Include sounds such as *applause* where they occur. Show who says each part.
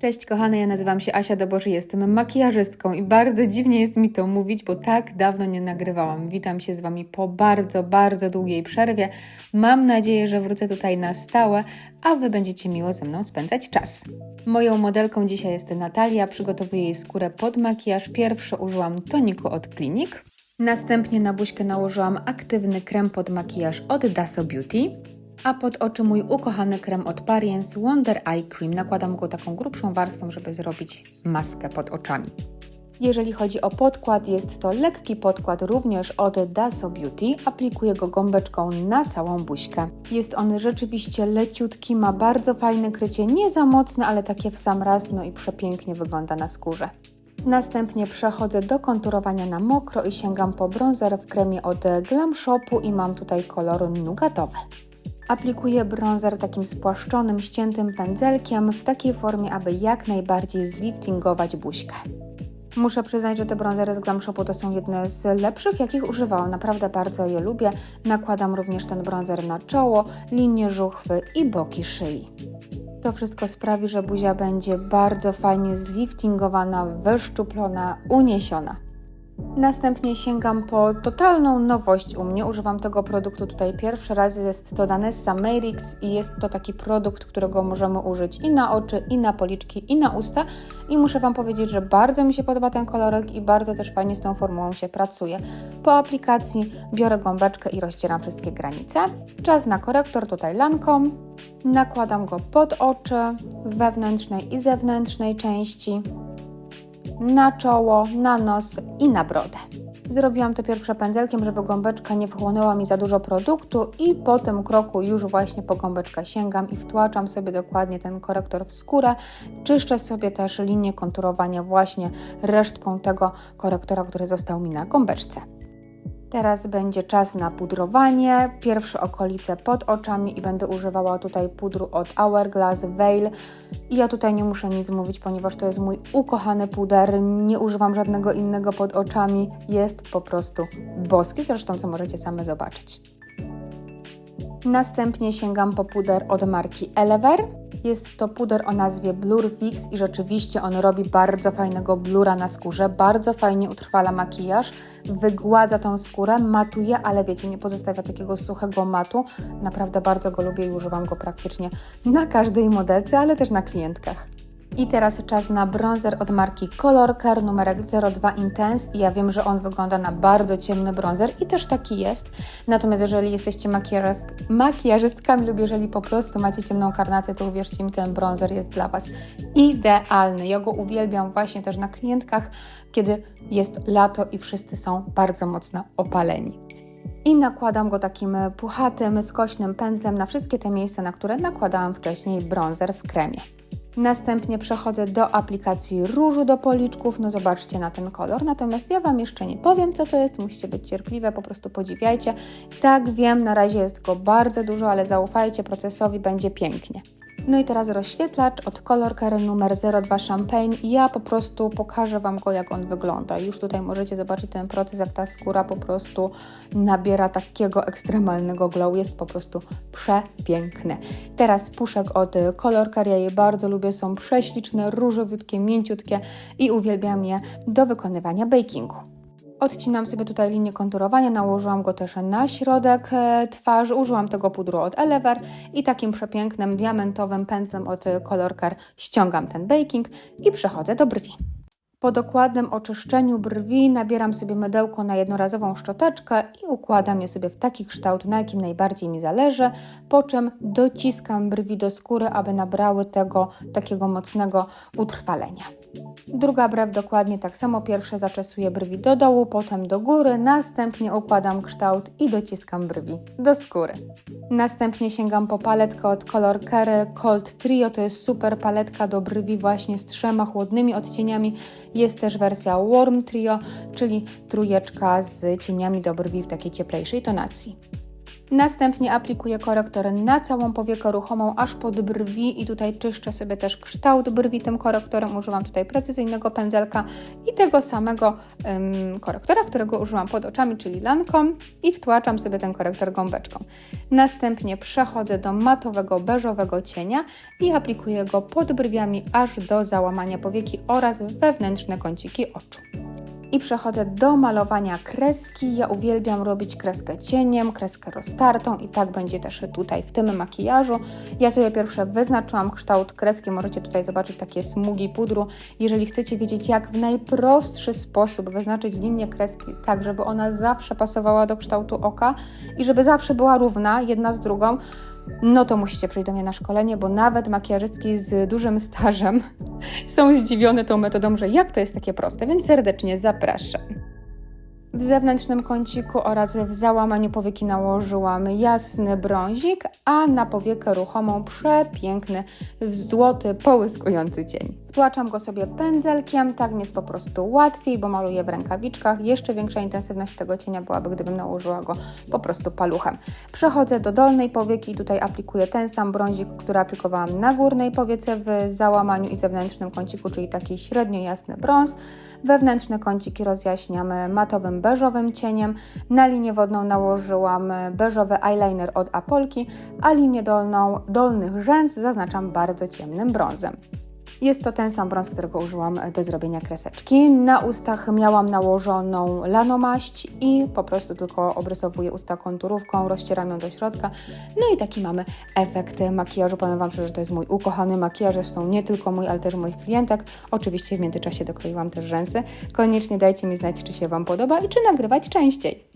Speaker 1: Cześć kochane, ja nazywam się Asia Doboży, jestem makijażystką i bardzo dziwnie jest mi to mówić, bo tak dawno nie nagrywałam. Witam się z Wami po bardzo, bardzo długiej przerwie. Mam nadzieję, że wrócę tutaj na stałe, a Wy będziecie miło ze mną spędzać czas. Moją modelką dzisiaj jest Natalia, przygotowuję jej skórę pod makijaż. Pierwszy użyłam toniku od Clinique. Następnie na buźkę nałożyłam aktywny krem pod makijaż od Daso Beauty. A pod oczy mój ukochany krem od Pariens Wonder Eye Cream. Nakładam go taką grubszą warstwą, żeby zrobić maskę pod oczami. Jeżeli chodzi o podkład, jest to lekki podkład również od Daso Beauty. Aplikuję go gąbeczką na całą buźkę. Jest on rzeczywiście leciutki, ma bardzo fajne krycie, nie za mocne, ale takie w sam raz, no i przepięknie wygląda na skórze. Następnie przechodzę do konturowania na mokro i sięgam po bronzer w kremie od Glam Shopu i mam tutaj kolor nugatowy. Aplikuję bronzer takim spłaszczonym, ściętym pędzelkiem w takiej formie, aby jak najbardziej zliftingować buźkę. Muszę przyznać, że te bronzery z Glam Shopu to są jedne z lepszych, jakich używałam. Naprawdę bardzo je lubię. Nakładam również ten bronzer na czoło, linię żuchwy i boki szyi. To wszystko sprawi, że buzia będzie bardzo fajnie zliftingowana, wyszczuplona, uniesiona. Następnie sięgam po totalną nowość u mnie. Używam tego produktu tutaj pierwszy raz. Jest to Danessa Mayrix i jest to taki produkt, którego możemy użyć i na oczy, i na policzki, i na usta. I muszę Wam powiedzieć, że bardzo mi się podoba ten kolorek i bardzo też fajnie z tą formułą się pracuje. Po aplikacji biorę gąbeczkę i rozcieram wszystkie granice. Czas na korektor, tutaj Lancome. Nakładam go pod oczy, wewnętrznej i zewnętrznej części na czoło, na nos i na brodę. Zrobiłam to pierwsze pędzelkiem, żeby gąbeczka nie wchłonęła mi za dużo produktu i po tym kroku już właśnie po gąbeczkę sięgam i wtłaczam sobie dokładnie ten korektor w skórę. Czyszczę sobie też linię konturowania właśnie resztką tego korektora, który został mi na gąbeczce. Teraz będzie czas na pudrowanie. Pierwsze okolice pod oczami i będę używała tutaj pudru od Hourglass Veil. I ja tutaj nie muszę nic mówić, ponieważ to jest mój ukochany puder. Nie używam żadnego innego pod oczami. Jest po prostu boski, zresztą co możecie same zobaczyć. Następnie sięgam po puder od marki Elever. Jest to puder o nazwie Blur Fix i rzeczywiście on robi bardzo fajnego blura na skórze, bardzo fajnie utrwala makijaż, wygładza tą skórę, matuje, ale wiecie, nie pozostawia takiego suchego matu. Naprawdę bardzo go lubię i używam go praktycznie na każdej modelce, ale też na klientkach. I teraz czas na bronzer od marki Color Care numerek 02 Intense i ja wiem, że on wygląda na bardzo ciemny bronzer i też taki jest. Natomiast jeżeli jesteście makijażyst, makijażystkami lub jeżeli po prostu macie ciemną karnację, to uwierzcie mi, ten bronzer jest dla Was idealny. Ja go uwielbiam właśnie też na klientkach, kiedy jest lato i wszyscy są bardzo mocno opaleni. I nakładam go takim puchatym, skośnym pędzlem na wszystkie te miejsca, na które nakładałam wcześniej bronzer w kremie. Następnie przechodzę do aplikacji różu do policzków. No zobaczcie na ten kolor. Natomiast ja Wam jeszcze nie powiem, co to jest. Musicie być cierpliwe, po prostu podziwiajcie. Tak, wiem, na razie jest go bardzo dużo, ale zaufajcie procesowi, będzie pięknie. No i teraz rozświetlacz od Color Care numer 02 Champagne. Ja po prostu pokażę Wam go, jak on wygląda. Już tutaj możecie zobaczyć ten proces, jak ta skóra po prostu nabiera takiego ekstremalnego glow. Jest po prostu przepiękne. Teraz puszek od Color Care. Ja je bardzo lubię. Są prześliczne, różowiutkie, mięciutkie i uwielbiam je do wykonywania bakingu. Odcinam sobie tutaj linię konturowania, nałożyłam go też na środek e, twarzy, użyłam tego pudru od Elever i takim przepięknym diamentowym pędzlem od Color Care ściągam ten baking i przechodzę do brwi. Po dokładnym oczyszczeniu brwi nabieram sobie mydełko na jednorazową szczoteczkę i układam je sobie w taki kształt, na jakim najbardziej mi zależy, po czym dociskam brwi do skóry, aby nabrały tego takiego mocnego utrwalenia. Druga brew dokładnie tak samo. Pierwsze zaczesuję brwi do dołu, potem do góry, następnie układam kształt i dociskam brwi do skóry. Następnie sięgam po paletkę od Color Care Cold Trio. To jest super paletka do brwi właśnie z trzema chłodnymi odcieniami. Jest też wersja Warm Trio, czyli trójeczka z cieniami do brwi w takiej cieplejszej tonacji. Następnie aplikuję korektor na całą powiekę ruchomą, aż pod brwi i tutaj czyszczę sobie też kształt brwi tym korektorem. Używam tutaj precyzyjnego pędzelka i tego samego ym, korektora, którego użyłam pod oczami, czyli lanką i wtłaczam sobie ten korektor gąbeczką. Następnie przechodzę do matowego, beżowego cienia i aplikuję go pod brwiami aż do załamania powieki oraz wewnętrzne kąciki oczu. I przechodzę do malowania kreski. Ja uwielbiam robić kreskę cieniem, kreskę roztartą i tak będzie też tutaj w tym makijażu. Ja sobie pierwsze wyznaczyłam kształt kreski, możecie tutaj zobaczyć takie smugi pudru. Jeżeli chcecie wiedzieć jak w najprostszy sposób wyznaczyć linię kreski tak, żeby ona zawsze pasowała do kształtu oka i żeby zawsze była równa jedna z drugą, no to musicie przyjść do mnie na szkolenie, bo nawet makijażystki z dużym stażem *laughs* są zdziwione tą metodą, że jak to jest takie proste, więc serdecznie zapraszam. W zewnętrznym kąciku oraz w załamaniu powieki nałożyłam jasny brązik, a na powiekę ruchomą przepiękny, złoty, połyskujący cień. Wtłaczam go sobie pędzelkiem, tak mi jest po prostu łatwiej, bo maluję w rękawiczkach. Jeszcze większa intensywność tego cienia byłaby, gdybym nałożyła go po prostu paluchem. Przechodzę do dolnej powieki i tutaj aplikuję ten sam brązik, który aplikowałam na górnej powiece w załamaniu i zewnętrznym kąciku, czyli taki średnio jasny brąz. Wewnętrzne kąciki rozjaśniamy matowym beżowym cieniem. Na linię wodną nałożyłam beżowy eyeliner od Apolki, a linię dolną dolnych rzęs zaznaczam bardzo ciemnym brązem. Jest to ten sam brąz, którego użyłam do zrobienia kreseczki. Na ustach miałam nałożoną lanomaść i po prostu tylko obrysowuję usta konturówką, rozcieram ją do środka. No i taki mamy efekt makijażu. Powiem Wam że to jest mój ukochany makijaż, zresztą nie tylko mój, ale też moich klientek. Oczywiście w międzyczasie dokleiłam też rzęsy. Koniecznie dajcie mi znać, czy się Wam podoba i czy nagrywać częściej.